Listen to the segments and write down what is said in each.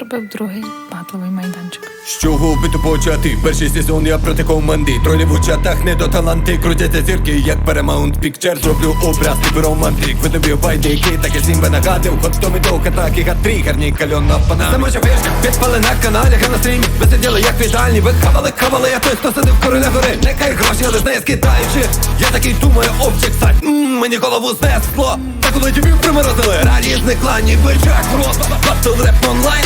другий батловий майданчик. З чого би почати? Перший сезон я проти команди. Тролі в чатах не до таланти. Крутяться зірки, як Paramount Pictures. Зроблю образ, типу романтик. Видобив байдики, так і сімба нагадив. Ход то медовка, так і гат-3 Гарні кальона пана. Замоча фішка, підпали на каналі Га на стрімі, ви сиділи як в ідеальні Ви хавали, хавали, я той, хто сидив короля гори Нехай гроші, але знає скидаючи. Я такий думаю, обчик сайт. Мені голову знесло. Так коли тюбів приморозили. Радість зникла, ніби чак в рот Батл реп онлайн,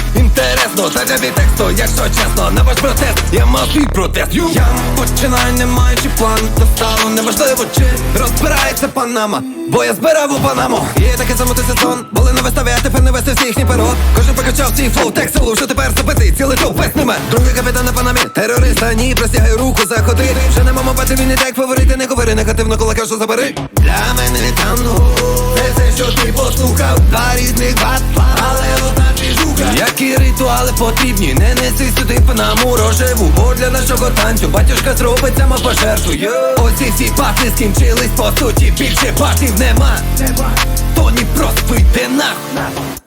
Та для тексту, якщо чесно На ваш протест, я мав свій протест Ю. Я починаю, не маючи план Та стало неважливо, чи розбирається панама Бо я збирав у Панаму Є таке самотий сезон Були на виставі, а тепер не вести всі їхні перо Кожен покачав свій флоу, текст що тепер забитий Цілий топ весь ними Другий капітан на панамі. Терориста, ні, простягаю руку заходи. Вже не мамо бати він і так фаворити Не говори негативно, коли кажу забери. Для мене не танго Це все, що ти послухав. Два різних батла, але ритуали потрібні, не неси сюди панаму рожеву Бо для нашого танцю батюшка зробить само пожертву Йо. Всі пати скінчились по суті Більше батів нема. То ні просто йде нахуй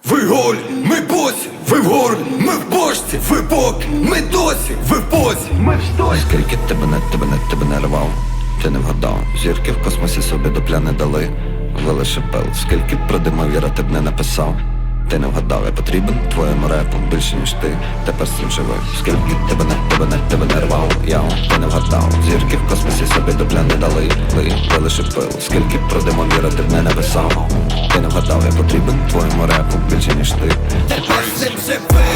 ви голь, ми босі, ви в горлі, ми в бочці, ви поки, ми досі, ви в позі, ми в стосі Скільки тебе не тебе не тебе не рвав, ти не вгадав. Зірки в космосі собі дупля не дали. Вилише пил, скільки б продимав віра ти б не написав. Ти не вгадав, я потрібен твоєму репу більше ніж ти, тепер стрім живий. Скільки тебе не тебе не тебе не рвав, я ти не вгадав. Зірки в космосі собі дупля не дали. Ви лише пил, скільки б продимав віра ти б не написав. Ти не вгадав, я потрібен твоєму репу більше ніж ти. Тепер стрім цим живи